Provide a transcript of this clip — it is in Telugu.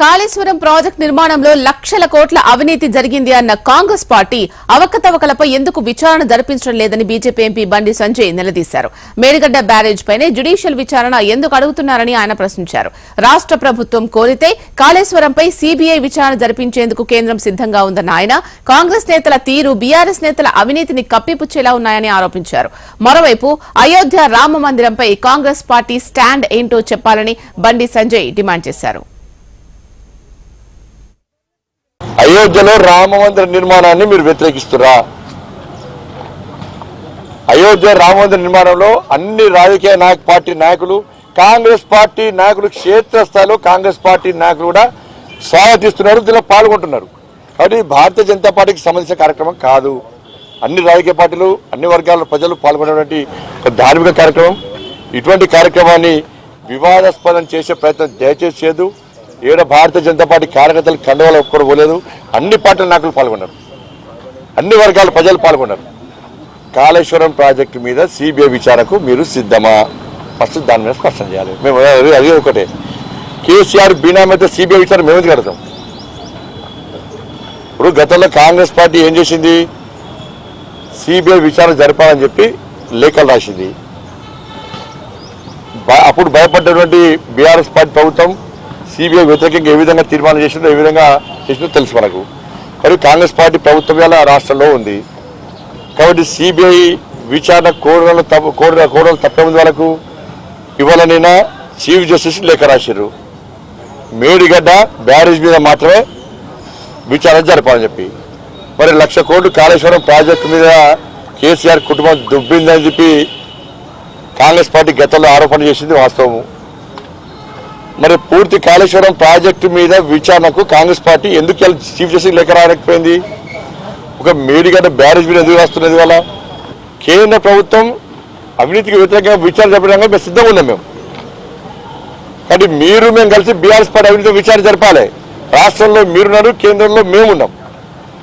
కాళేశ్వరం ప్రాజెక్టు నిర్మాణంలో లక్షల కోట్ల అవినీతి జరిగింది అన్న కాంగ్రెస్ పార్టీ అవకతవకలపై ఎందుకు విచారణ జరిపించడం లేదని బీజేపీ ఎంపీ బండి సంజయ్ నిలదీశారు. మేడిగడ్డ బ్యారేజ్ పైనే జ్యుడిషియల్ విచారణ ఎందుకు అడుగుతున్నారని ఆయన ప్రశ్నించారు. రాష్ట్ర ప్రభుత్వం కోరితే కాళేశ్వరంపై సీబీఐ విచారణ జరిపించేందుకు కేంద్రం సిద్ధంగా ఉందన్న ఆయన కాంగ్రెస్ నేతల తీరు బీఆర్ఎస్ నేతల అవినీతిని కప్పిపుచ్చేలా ఉన్నాయని ఆరోపించారు. మరోవైపు అయోధ్య రామ మందిరంపై కాంగ్రెస్ పార్టీ స్టాండ్ ఏంటో చెప్పాలని బండి సంజయ్ డిమాండ్ చేశారు. అయోధ్యలో రామ మందిర నిర్మాణాన్ని మీరు వ్యతిరేకిస్తురా అయోధ్య రామ మందిర నిర్మాణంలో అన్ని రాజకీయ నాయక పార్టీ నాయకులు కాంగ్రెస్ పార్టీ నాయకులు క్షేత్రస్థాయిలో కాంగ్రెస్ పార్టీ నాయకులు కూడా స్వాగతిస్తున్నారు దీనిలో పాల్గొంటున్నారు. కాబట్టి భారతీయ జనతా పార్టీకి సంబంధించిన కార్యక్రమం కాదు. అన్ని రాజకీయ పార్టీలు అన్ని వర్గాల ప్రజలు పాల్గొనేటువంటి ఒక ధార్మిక కార్యక్రమం. ఇటువంటి కార్యక్రమాన్ని వివాదాస్పదం చేసే ప్రయత్నం దయచేసి చేయదు ఏడ భారతీయ జనతా పార్టీ కార్యకర్తలు కండవాళ్ళు ఒక్కరు పోలేదు. అన్ని పార్టీల నాయకులు పాల్గొన్నారు. అన్ని వర్గాల ప్రజలు పాల్గొన్నారు. కాళేశ్వరం ప్రాజెక్టు మీద సిబిఐ విచారణకు మీరు సిద్ధమా? ఫస్ట్ దాని మీద స్పష్టం చేయాలి. మేము అది- ఒకటే. కేసీఆర్ బీనామీ సిబిఐ విచారణ మేము ఎందుకు కడతాం ఇప్పుడు గతంలో కాంగ్రెస్ పార్టీ ఏం చేసింది? సిబిఐ విచారణ జరపాలని చెప్పి లేఖలు రాసింది. అప్పుడు భయపడ్డటువంటి బీఆర్ఎస్ పార్టీ ప్రభుత్వం సిబిఐ వ్యతిరేకంగా ఏ విధంగా తీర్మానం చేసిందో ఏ విధంగా చేసిందో తెలుసు మనకు. మరి కాంగ్రెస్ పార్టీ ప్రభుత్వం ఇలా రాష్ట్రంలో ఉంది. కాబట్టి సిబిఐ విచారణ కోరలు తప్ప కోర కోరలు తప్పేముంది వాళ్ళకు? ఇవాళ నిన్న చీఫ్ జస్టిస్ లేఖ రాశారు మేడిగడ్డ బ్యారేజ్ మీద మాత్రమే విచారణ జరపాలని చెప్పి. మరి లక్ష కోట్లు కాళేశ్వరం ప్రాజెక్టు మీద కేసీఆర్ కుటుంబం దుబ్బిందని చెప్పి కాంగ్రెస్ పార్టీ గతంలో ఆరోపణ చేసింది వాస్తవము. మరి పూర్తి కాళేశ్వరం ప్రాజెక్టు మీద విచారణకు కాంగ్రెస్ పార్టీ ఎందుకు చీఫ్ జస్టిస్ లేఖ రాయలేకపోయింది? ఒక మేడిగడ్డ బ్యారేజ్ మీద ఎందుకు వస్తున్నది వల్ల కేంద్ర ప్రభుత్వం అవినీతికి వ్యతిరేకంగా విచారణ జరపడానికి మేము సిద్ధంగా ఉన్నాం మేము. కాబట్టి మీరు మేము కలిసి బీఆర్ఎస్ పార్టీ అవినీతి విచారణ జరపాలి. రాష్ట్రంలో మీరున్నారు కేంద్రంలో మేమున్నాం.